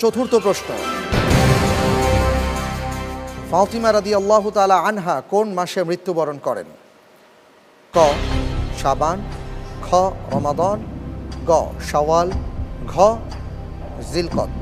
চতুর্থ প্রশ্ন। ফাতিমা রাদি আল্লাহ তালা আনহা কোন মাসে মৃত্যুবরণ করেন? ক সাবান খ, রমাদন, গ সওয়াল ঘ, জিলকত।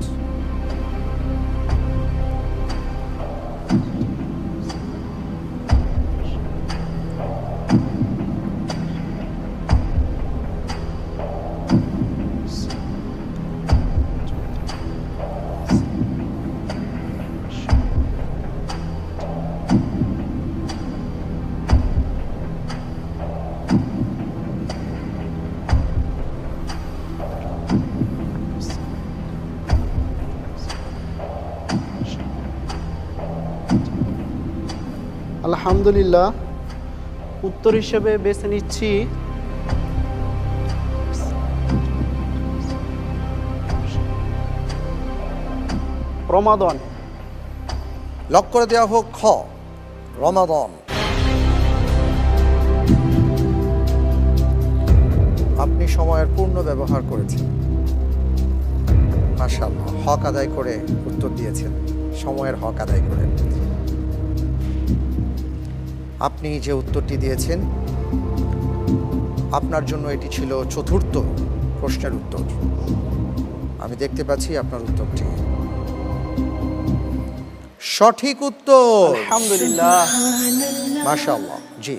আলহামদুলিল্লাহ। উত্তর হিসেবে বেছে নিচ্ছি। রমাদন। লক করে দেওয়া হোক খ রমাদন। আপনি সময়ের পূর্ণ ব্যবহার করেছেন। মাশাআল্লাহ হক আদায় করে উত্তর দিয়েছেন। সময়ের হক আদায় করে। আপনি যে উত্তরটি দিয়েছেন আপনার জন্য এটি ছিল চতুর্থ প্রশ্নের উত্তর। আমি দেখতে পাচ্ছি আপনার উত্তরটি। সঠিক উত্তর! আলহামদুলিল্লাহ। মাশাআল্লাহ জি।